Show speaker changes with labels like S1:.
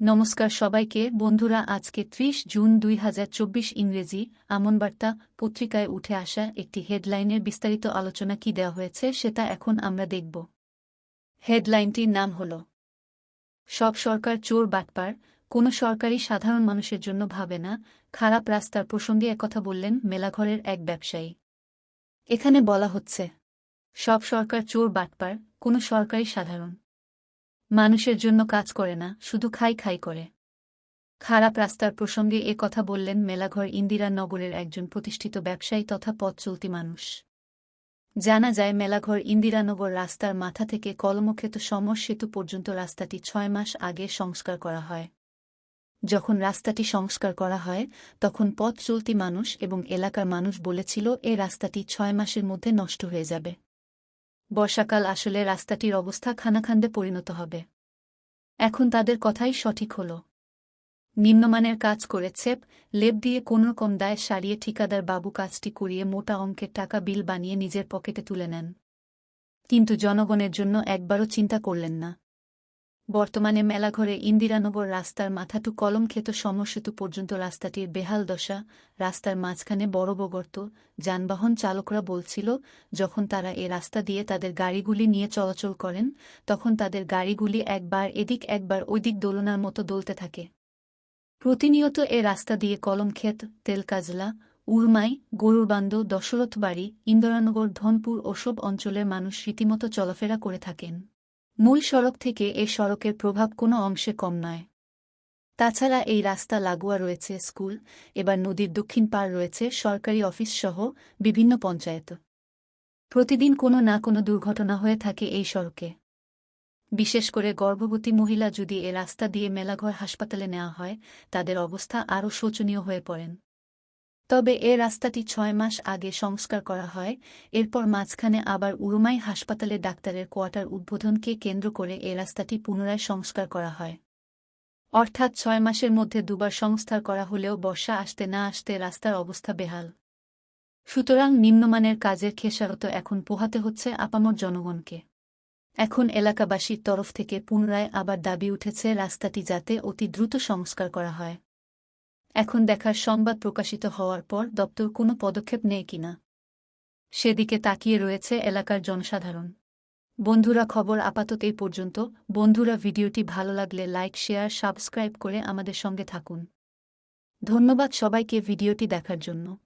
S1: নমস্কার সবাইকে, বন্ধুরা, আজকে ত্রিশ জুন দুই হাজার চব্বিশ ইংরেজি আমনবার্তা পত্রিকায় উঠে আসা একটি হেডলাইনের বিস্তারিত আলোচনা কি দেওয়া হয়েছে সেটা এখন আমরা দেখব। হেডলাইনটির নাম হল, সব সরকার চোর বাটপার, কোনো সরকারি সাধারণ মানুষের জন্য ভাবে না, খারাপ রাস্তার প্রসঙ্গে একথা বললেন মেলাঘরের এক ব্যবসায়ী। এখানে বলা হচ্ছে, সব সরকার চোর বাটপার, কোনো সরকারি সাধারণ। মানুষের জন্য কাজ করে না, শুধু খাই খাই করে। খারাপ রাস্তার প্রসঙ্গে এ কথা বললেন মেলাঘর ইন্দিরানগরের একজন প্রতিষ্ঠিত ব্যবসায়ী তথা পথ চলতি মানুষ। জানা যায় মেলাঘর ইন্দিরানগর রাস্তার মাথা থেকে কলমক্ষেত সমর সেতু পর্যন্ত রাস্তাটি ছয় মাস আগে সংস্কার করা হয়। যখন রাস্তাটি সংস্কার করা হয়, তখন পথ চলতি মানুষ এবং এলাকার মানুষ বলেছিল, এ রাস্তাটি ছয় মাসের মধ্যে নষ্ট হয়ে যাবে। বর্ষাকাল আসলে রাস্তাটির অবস্থা খানাখান্দে পরিণত হবে। এখন তাদের কথাই সঠিক হল। নিম্নমানের কাজ করে চেপ লেপ দিয়ে কোনোরকম দায় সারিয়ে ঠিকাদার বাবু কাজটি করিয়ে মোটা অঙ্কের টাকা বিল বানিয়ে নিজের পকেটে তুলে নেন। কিন্তু জনগণের জন্য একবারও চিন্তা করলেন না। বর্তমানে মেলাঘরে ইন্দিরানগর রাস্তার মাথাটু কলম কলমক্ষেত সমরসেতু পর্যন্ত রাস্তাটির বেহাল দশা, রাস্তার মাঝখানে বড় বগর্ত, যানবাহন চালকরা বলছিল, যখন তারা এ রাস্তা দিয়ে তাদের গাড়িগুলি নিয়ে চলাচল করেন, তখন তাদের গাড়িগুলি একবার এদিক একবার ওইদিক দোলনার মতো দোলতে থাকে। প্রতিনিয়ত এ রাস্তা দিয়ে কলমক্ষেত তেলকাজলা, উরমাই, গরুরবান্দ, দশরথবাড়ি ইন্দিরানগর ধনপুর ওসব অঞ্চলের মানুষ রীতিমতো চলাফেরা করে থাকেন। মূল সড়ক থেকে এ সড়কের প্রভাব কোনো অংশে কম নয়। তাছাড়া এই রাস্তা লাগোয়া রয়েছে স্কুল, এবার নদীর দক্ষিণ পার রয়েছে সরকারি অফিস সহ বিভিন্ন পঞ্চায়েত। প্রতিদিন কোনো না কোনো দুর্ঘটনা হয়ে থাকে এই সড়কে। বিশেষ করে গর্ভবতী মহিলা যদি এ রাস্তা দিয়ে মেলাঘর হাসপাতালে নেওয়া হয়, তাদের অবস্থা আরও শোচনীয় হয়ে পড়েন। তবে এ রাস্তাটি ছয় মাস আগে সংস্কার করা হয়। এরপর মাঝখানে আবার উরুমাই হাসপাতালে ডাক্তারের কোয়ার্টার উদ্বোধনকে কেন্দ্র করে এ রাস্তাটি পুনরায় সংস্কার করা হয়। অর্থাৎ ছয় মাসের মধ্যে দুবার সংস্কার করা হলেও বর্ষা আসতে না আসতে রাস্তার অবস্থা বেহাল। সুতরাং নিম্নমানের কাজের খেসারত এখন পোহাতে হচ্ছে আপামর জনগণকে। এখন এলাকাবাসীর তরফ থেকে পুনরায় আবার দাবি উঠেছে রাস্তাটি যাতে অতি দ্রুত সংস্কার করা হয়। এখন দেখার সংবাদ প্রকাশিত হওয়ার পর দপ্তর কোনো পদক্ষেপ নেয় কিনা? সেদিকে তাকিয়ে রয়েছে এলাকার জনসাধারণ। বন্ধুরা, খবর আপাতত এই পর্যন্ত। বন্ধুরা, ভিডিওটি ভালো লাগলে লাইক, শেয়ার, সাবস্ক্রাইব করে আমাদের সঙ্গে থাকুন। ধন্যবাদ সবাইকে ভিডিওটি দেখার জন্য।